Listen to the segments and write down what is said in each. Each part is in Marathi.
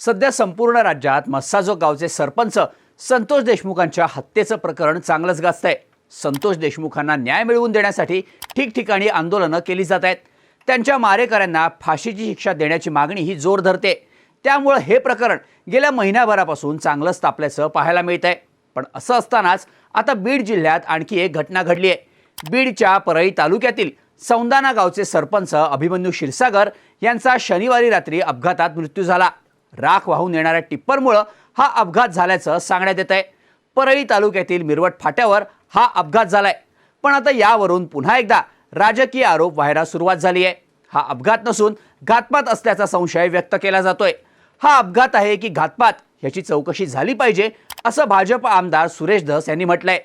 सध्या संपूर्ण राज्यात मस्साजो गावचे सरपंच संतोष देशमुखांच्या हत्येचं प्रकरण चांगलंच गाजतंय. संतोष देशमुखांना न्याय मिळवून देण्यासाठी ठिकठिकाणी आंदोलनं केली जात आहेत. त्यांच्या मारेकऱ्यांना फाशीची शिक्षा देण्याची मागणी ही जोर धरते. त्यामुळं हे प्रकरण गेल्या महिन्याभरापासून चांगलंच तापल्याचं पाहायला मिळत आहे पण असं असतानाच आता बीड जिल्ह्यात आणखी एक घटना घडली आहे. बीडच्या परळी तालुक्यातील सौंदाना गावचे सरपंच अभिमन्यू क्षीरसागर यांचा शनिवारी रात्री अपघातात मृत्यू झाला. राख वाहून येणाऱ्या टिप्परमुळं हा अपघात झाल्याचं सांगण्यात येत आहे परळी तालुक्यातील मिरवट फाट्यावर हा अपघात झालाय. पण आता यावरून पुन्हा एकदा राजकीय आरोप व्हायला सुरुवात झाली आहे हा अपघात नसून घातपात असल्याचा संशय व्यक्त केला जातोय. हा अपघात आहे की घातपात याची चौकशी झाली पाहिजे असं भाजप आमदार सुरेश धस यांनी म्हटलंय.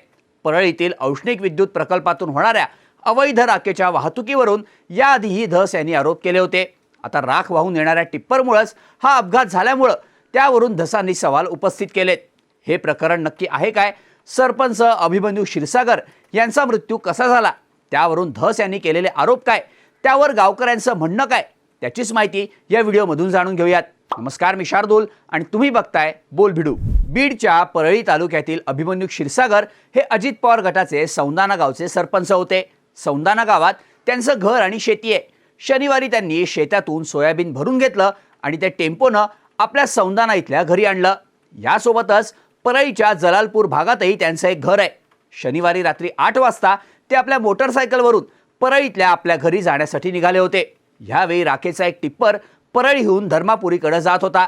परळीतील औष्णिक विद्युत प्रकल्पातून होणाऱ्या अवैध राखेच्या वाहतुकीवरून याआधीही धस यांनी आरोप केले होते. आता राख वाहून येणाऱ्या टिप्परमुळंच हा अपघात झाल्यामुळं त्यावरून धसांनी सवाल उपस्थित केलेत. हे प्रकरण नक्की आहे काय? सरपंच अभिमन्यू क्षीरसागर यांचा मृत्यू कसा झाला? त्यावरून धस यांनी केलेले आरोप काय? त्यावर गावकऱ्यांचं म्हणणं काय? त्याचीच माहिती या व्हिडिओमधून जाणून घेऊयात. नमस्कार मी शार्दूल आणि तुम्ही बघताय बोल भिडू बीडच्या परळी तालुक्यातील अभिमन्यू क्षीरसागर हे अजित पवार गटाचे सौंदाना गावचे सरपंच होते. सौंदाना गावात त्यांचं घर आणि शेती आहे. शनिवारी त्यांनी शेतातून सोयाबीन भरून घेतलं आणि त्या टेम्पोनं आपल्या सौंदाना इथल्या घरी आणलं. यासोबतच परळीच्या जलालपूर भागातही त्यांचं एक घर आहे. शनिवारी रात्री आठ वाजता ते आपल्या मोटरसायकलवरून परळीतल्या आपल्या घरी जाण्यासाठी निघाले होते. ह्यावेळी राखेचा एक टिप्पर परळीहून धर्मापुरीकडे जात होता.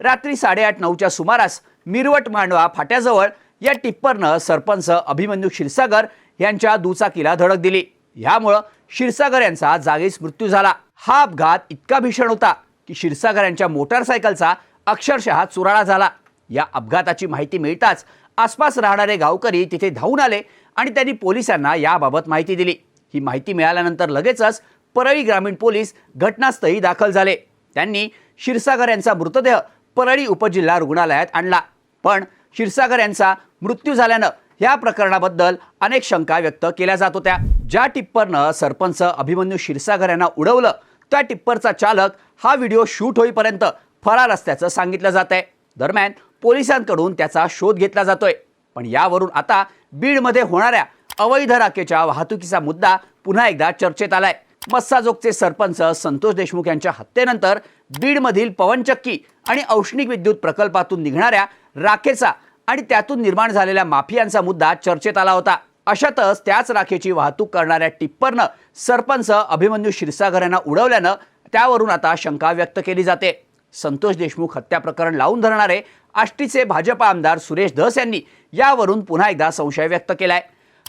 रात्री साडेआठ नऊच्या सुमारास मिरवट मांडवा फाट्याजवळ या टिप्परनं सरपंच अभिमन्यू क्षीरसागर यांच्या दुचाकीला धडक दिली. ह्यामुळं क्षीरसागर यांचा जागीच मृत्यू झाला. हा अपघात इतका भीषण होता की क्षीरसागर यांच्या मोटारसायकलचा अक्षरशः चुराळा झाला. या अपघाताची माहिती मिळताच आसपास राहणारे गावकरी तिथे धावून आले आणि त्यांनी पोलिसांना याबाबत माहिती दिली. ही माहिती मिळाल्यानंतर लगेचच परळी ग्रामीण पोलीस घटनास्थळी दाखल झाले. त्यांनी क्षीरसागर यांचा मृतदेह परळी उपजिल्हा रुग्णालयात आणला. पण क्षीरसागर यांचा मृत्यू झाल्यानं या प्रकरणाबद्दल अनेक शंका व्यक्त केल्या जात होत्या. ज्या टिप्परनं सरपंच अभिमन्यू क्षीरसागर यांना उडवलं त्या टिप्परचा चालक हा व्हिडिओ शूट होईपर्यंत फरार असल्याचं सांगितलं जात आहे दरम्यान पोलिसांकडून त्याचा शोध घेतला जातोय. पण यावरून आता बीडमध्ये होणाऱ्या अवैध राखेच्या वाहतुकीचा मुद्दा पुन्हा एकदा चर्चेत आलाय. मस्साजोगचे सरपंच संतोष देशमुख यांच्या हत्येनंतर बीडमधील पवनचक्की आणि औष्णिक विद्युत प्रकल्पातून निघणाऱ्या राखेचा आणि त्यातून निर्माण झालेल्या माफियांचा मुद्दा चर्चेत आला होता. अशातच त्याच राखेची वाहतूक करणाऱ्या टिप्परनं सरपंच अभिमन्यू क्षीरसागर यांना उडवल्यानं त्यावरून आता शंका व्यक्त केली जाते. संतोष देशमुख हत्या प्रकरण लावून धरणारे आष्टीचे भाजप आमदार सुरेश धस यांनी यावरून पुन्हा एकदा संशय व्यक्त केलाय.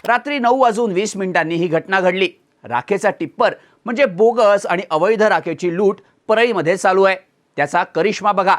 रात्री नऊ वाजून वीस मिनिटांनी ही घटना घडली. राखेचा टिप्पर म्हणजे बोगस आणि अवैध राखेची लूट परळीमध्ये चालू आहे. त्याचा करिश्मा बघा.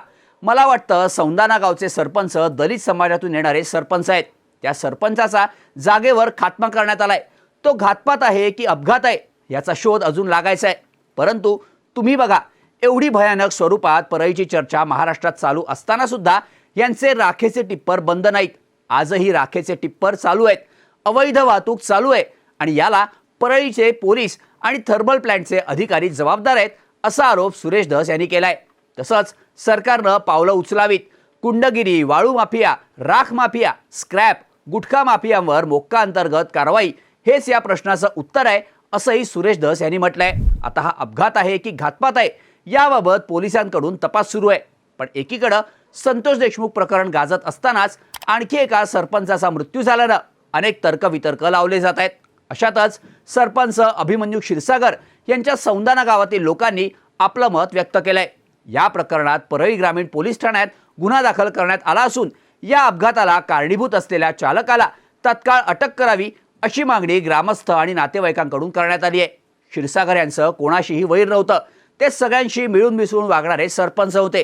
मला वाटतं सौंदाना गावचे सरपंच दलित समाजातून येणारे सरपंच आहेत. त्या सरपंचाचा जागेवर खात्मा करण्यात आलाय. तो घातपात आहे की अपघात आहे याचा शोध अजून लागायचा आहे. परंतु तुम्ही बघा एवढी भयानक स्वरूपात परळीची चर्चा महाराष्ट्रात चालू असताना सुद्धा यांचे राखेचे टिप्पर बंद नाहीत. आजही राखेचे टिप्पर चालू आहेत. अवैध वाहतूक चालू आहे आणि याला परळीचे पोलीस आणि थर्मल प्लॅन्टचे अधिकारी जबाबदार आहेत असा आरोप सुरेश धस यांनी केलाय. तसंच सरकारनं पावलं उचलावीत. कुंडगिरी वाळू माफिया राख माफिया स्क्रॅप गुटखा माफियांवर मोक्का अंतर्गत कारवाई. हेच या प्रश्नाचं उत्तर आहे असंही सुरेश धस यांनी म्हटलंय. आता हा अपघात आहे की घातपात आहे याबाबत पोलिसांकडून तपास सुरू आहे. पण एकीकडं संतोष देशमुख प्रकरण गाजत असतानाच आणखी एका सरपंचाचा मृत्यू झाल्यानं अनेक तर्कवितर्क लावले जात आहेत. अशातच सरपंच अभिमन्यू क्षीरसागर यांच्या सौंदाना गावातील लोकांनी आपलं मत व्यक्त केलंय. या प्रकरणात परळी ग्रामीण पोलीस ठाण्यात गुन्हा दाखल करण्यात आला असून या अपघाताला कारणीभूत असलेल्या चालकाला तत्काळ अटक करावी अशी मागणी ग्रामस्थ आणि नातेवाईकांकडून करण्यात आली आहे. क्षीरसागर यांचं कोणाशीही वैर नव्हतं. ते सगळ्यांशी मिळून मिसळून वागणारे सरपंच होते.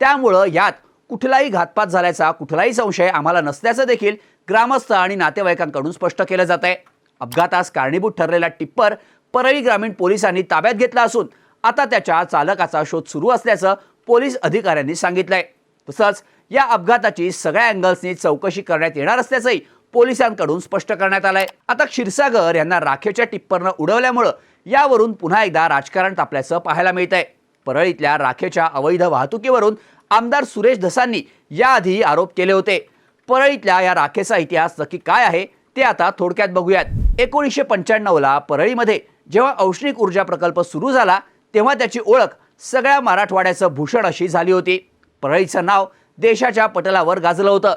त्यामुळं यात कुठलाही घातपात झाल्याचा कुठलाही संशय आम्हाला नसल्याचं देखील ग्रामस्थ आणि नातेवाईकांकडून स्पष्ट केलं जात आहे अपघातास कारणीभूत ठरलेला टिप्पर परळी ग्रामीण पोलिसांनी ताब्यात घेतला असून आता त्याच्या चालकाचा शोध सुरू असल्याचं पोलीस अधिकाऱ्यांनी सांगितलंय. तसंच या अपघाताची सगळ्या अँगल्सनी चौकशी करण्यात येणार असल्याचंही पोलिसांकडून स्पष्ट करण्यात आलंय. आता क्षीरसागर यांना राखेच्या टिप्परनं उडवल्यामुळं यावरून पुन्हा एकदा राजकारण तापल्याचं पाहायला मिळत आहे परळीतल्या राखेच्या अवैध वाहतुकीवरून आमदार सुरेश धसांनी याआधी आरोप केले होते. परळीतल्या या राखेचा इतिहास नक्की काय आहे ते आता थोडक्यात बघूयात. एकोणीसशे पंच्याण्णवला परळीमध्ये जेव्हा औष्णिक ऊर्जा प्रकल्प सुरू झाला तेव्हा त्याची ओळख सगळ्या मराठवाड्याचं भूषण अशी झाली होती. परळीचं नाव देशाच्या पटलावर गाजलं होतं.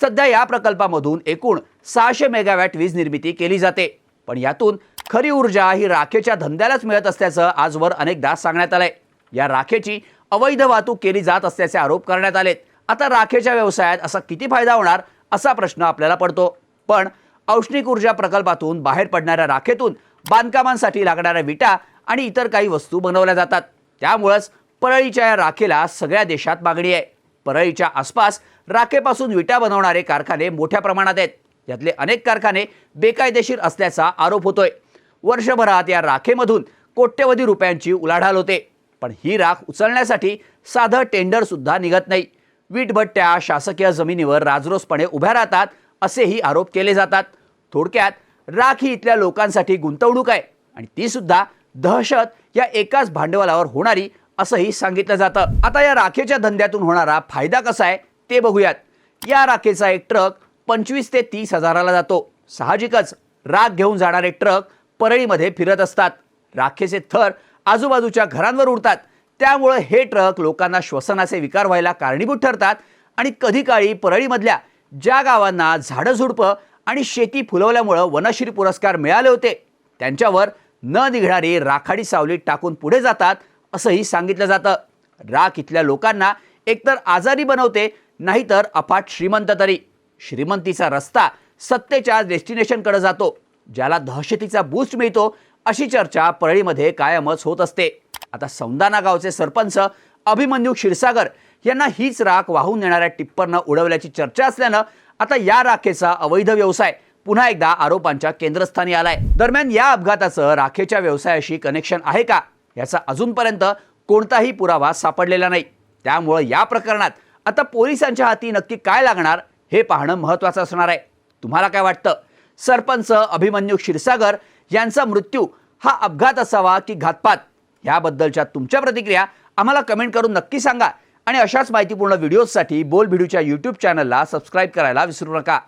सध्या या प्रकल्पामधून एकूण सहाशे मेगावॅट वीज निर्मिती केली जाते. पण यातून खरी ऊर्जा ही राखेच्या धंद्यालाच मिळत असल्याचं आजवर अनेकदा सांगण्यात आलंय. या राखेची अवैध वाहतूक केली जात असल्याचे आरोप करण्यात आलेत. आता राखेच्या व्यवसायात असा किती फायदा होणार असा प्रश्न आपल्याला पडतो. पण औष्णिक ऊर्जा प्रकल्पातून बाहेर पडणाऱ्या राखेतून बांधकामांसाठी लागणाऱ्या विटा आणि इतर काही वस्तू बनवल्या जातात. त्यामुळंच परळीच्या या राखेला सगळ्या देशात मागणी आहे. परळीच्या आसपास राखेपासून विटा बनवणारे कारखाने मोठ्या प्रमाणात आहेत. यातले अनेक कारखाने बेकायदेशीर असल्याचा आरोप होतोय. वर्षभरात या राखेमधून कोट्यवधी रुपयांची उलाढाल होते. पण ही राख उचलण्यासाठी साधं टेंडरसुद्धा निघत नाही. वीटभट्ट्या शासकीय जमिनीवर राजरोसपणे उभ्या राहतात असेही आरोप केले जातात. थोडक्यात राख ही इथल्या लोकांसाठी गुंतवणूक आहे. आणि तीसुद्धा दहशत या एकाच भांडवलावर होणारी असंही सांगितलं जातं. आता या राखेच्या धंद्यातून होणारा फायदा कसा आहे ते बघूयात. या राखेचा एक ट्रक पंचवीस ते तीस हजाराला जातो. साहजिकच राख घेऊन जाणारे ट्रक परळीमध्ये फिरत असतात. राखेचे थर आजूबाजूच्या घरांवर उडतात. त्यामुळं हे ट्रक लोकांना श्वसनाचे विकार व्हायला कारणीभूत ठरतात आणि कधी काळी परळीमधल्या ज्या गावांना झाडं झुडपं आणि शेती फुलवल्यामुळं वनश्री पुरस्कार मिळाले होते त्यांच्यावर न निघणारी राखाडी सावलीत टाकून पुढे जातात असंही सांगितलं जातं. राख इथल्या लोकांना एकतर आजारी बनवते नाहीतर अफाट श्रीमंत तरी. श्रीमंतीचा रस्ता सत्तेच्या डेस्टिनेशनकडे जातो ज्याला दहशतीचा बूस्ट मिळतो अशी चर्चा परळीमध्ये कायमच होत असते. आता सौंदाना गावचे सरपंच अभिमन्यू क्षीरसागर यांना हीच राख वाहून नेणाऱ्या टिप्परनं उडवल्याची चर्चा असल्यानं आता या राखेचा अवैध व्यवसाय पुन्हा एकदा आरोपांच्या केंद्रस्थानी आलाय. दरम्यान या अपघाताचं राखेच्या व्यवसायाशी कनेक्शन आहे का? याचा अजूनपर्यंत कोणताही पुरावा सापडलेला नाही. त्यामुळं या प्रकरणात आता पोलिसांच्या हाती नक्की काय लागणार हे पाहणं महत्त्वाचं असणार आहे. तुम्हाला काय वाटतं? सरपंच अभिमन्यू क्षीरसागर यांचा मृत्यू हा अपघात असावा की घातपात? याबद्दलच्या तुमच्या प्रतिक्रिया आम्हाला कमेंट करून नक्की सांगा. आणि अशाच माहितीपूर्ण व्हिडिओजसाठी बोल व्हिडिओच्या यूट्यूब चॅनलला सबस्क्राईब करायला विसरू नका.